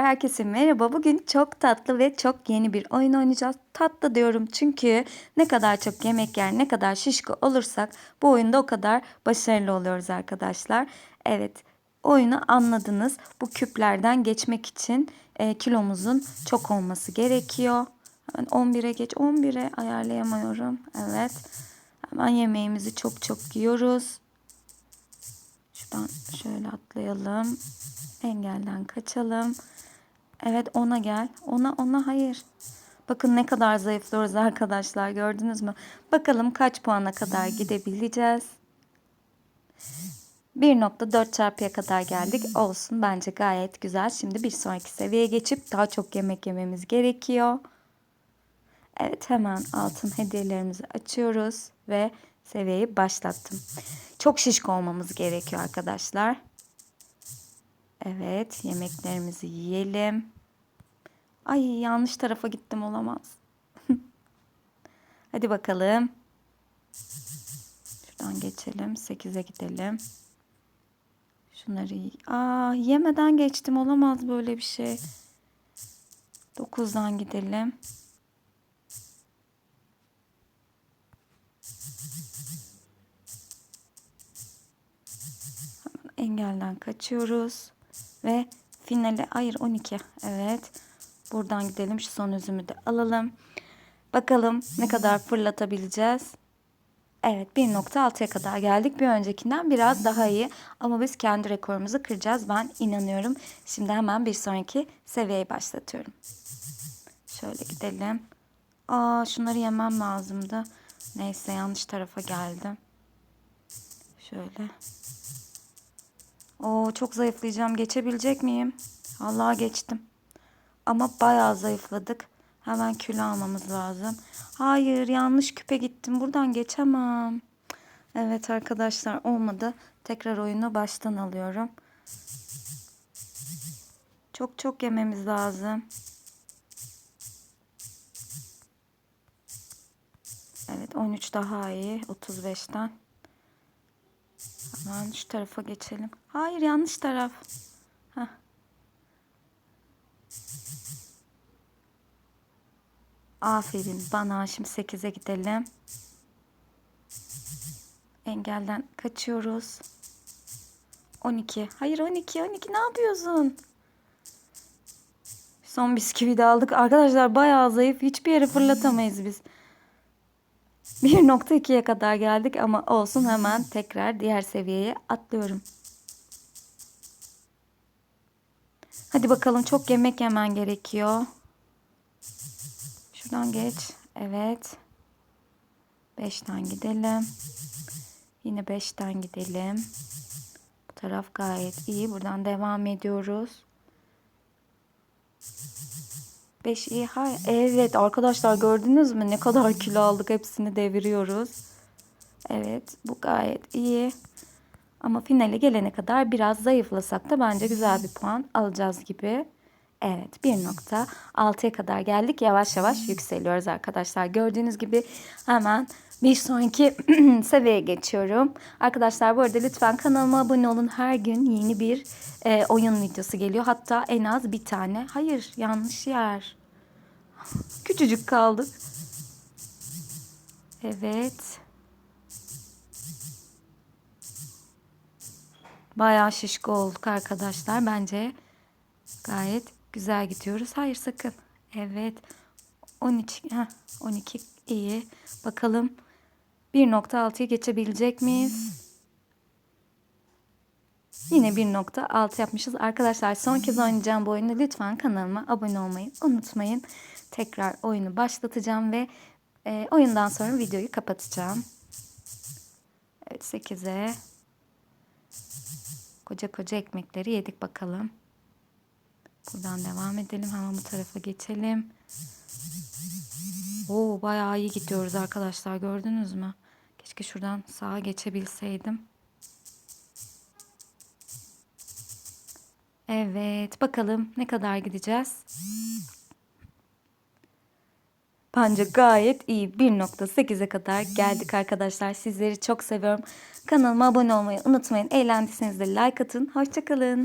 Herkese merhaba. Bugün çok tatlı ve çok yeni bir oyun oynayacağız. Tatlı diyorum çünkü ne kadar çok yemek yer, ne kadar şişko olursak bu oyunda o kadar başarılı oluyoruz arkadaşlar. Evet, oyunu anladınız. Bu küplerden geçmek için e, kilomuzun çok olması gerekiyor. Hemen 11'e geç. 11'e ayarlayamıyorum. Evet. Hemen yemeğimizi çok çok yiyoruz. Şuradan şöyle atlayalım. Engelden kaçalım. Evet ona gel. Ona ona hayır. Bakın ne kadar zayıflıyoruz arkadaşlar gördünüz mü? Bakalım kaç puana kadar gidebileceğiz. 1.4 çarpıya kadar geldik. Olsun bence gayet güzel. Şimdi bir sonraki seviyeye geçip daha çok yemek yememiz gerekiyor. Evet hemen altın hediyelerimizi açıyoruz ve seviyeyi başlattım. Çok şişko olmamız gerekiyor arkadaşlar. Evet yemeklerimizi yiyelim. Ay yanlış tarafa gittim olamaz. Hadi bakalım. Şuradan geçelim. 8'e gidelim. Şunları Aa, yemeden geçtim. Olamaz böyle bir şey. 9'dan gidelim. Engelden kaçıyoruz. Ve finale hayır 12 evet buradan gidelim şu son üzümü de alalım. Bakalım ne kadar fırlatabileceğiz. Evet 1.6'ya kadar geldik. Bir öncekinden biraz daha iyi. Ama biz kendi rekorumuzu kıracağız. Ben inanıyorum. Şimdi hemen bir sonraki seviyeye başlatıyorum. Şöyle gidelim. Aa şunları yemem lazımdı. Neyse yanlış tarafa geldim. Şöyle. Oo çok zayıflayacağım. Geçebilecek miyim? Allah geçtim. Ama bayağı zayıfladık. Hemen kilo almamız lazım. Hayır yanlış küpe gittim. Buradan geçemem. Evet arkadaşlar olmadı. Tekrar oyunu baştan alıyorum. Çok çok yememiz lazım. Evet 13 daha iyi 35'ten. Hemen şu tarafa geçelim. Hayır yanlış taraf. Heh. Aferin bana. Şimdi 8'e gidelim. Engelden kaçıyoruz. 12. Hayır 12. 12 ne yapıyorsun? Son bisküvi de aldık. Arkadaşlar bayağı zayıf. Hiçbir yere fırlatamayız biz. 1.2'ye kadar geldik ama olsun hemen tekrar diğer seviyeye atlıyorum. Hadi bakalım çok yemek yemen gerekiyor. Şuradan geç. Evet. 5'ten gidelim. Yine 5'ten gidelim. Bu taraf gayet iyi. Buradan devam ediyoruz. 5 iyi. Hayır. Evet arkadaşlar gördünüz mü ne kadar kilo aldık hepsini deviriyoruz. Evet bu gayet iyi. Ama finale gelene kadar biraz zayıflasak da bence güzel bir puan alacağız gibi. Evet 1.6'ya kadar geldik. Yavaş yavaş yükseliyoruz arkadaşlar. Gördüğünüz gibi hemen bir sonraki seviyeye geçiyorum. Arkadaşlar bu arada lütfen kanalıma abone olun. Her gün yeni bir e, oyun videosu geliyor. Hatta en az bir tane. Hayır yanlış yer. Küçücük kaldık. Evet. Bayağı şişko olduk arkadaşlar. Bence gayet güzel gidiyoruz. Hayır sakın. Evet. 13, heh, 12 iyi. Bakalım 1.6'yı geçebilecek miyiz? Yine 1.6 yapmışız. Arkadaşlar son kez oynayacağım bu oyunu lütfen kanalıma abone olmayı unutmayın. Tekrar oyunu başlatacağım ve e, oyundan sonra videoyu kapatacağım. Evet 8'e koca koca ekmekleri yedik bakalım. Buradan devam edelim. Hemen bu tarafa geçelim. Oo bayağı iyi gidiyoruz arkadaşlar. Gördünüz mü? Keşke şuradan sağa geçebilseydim. Evet bakalım ne kadar gideceğiz. Bence gayet iyi. 1.8'e kadar geldik arkadaşlar. Sizleri çok seviyorum. Kanalıma abone olmayı unutmayın. Eğlendiyseniz de like atın. Hoşçakalın.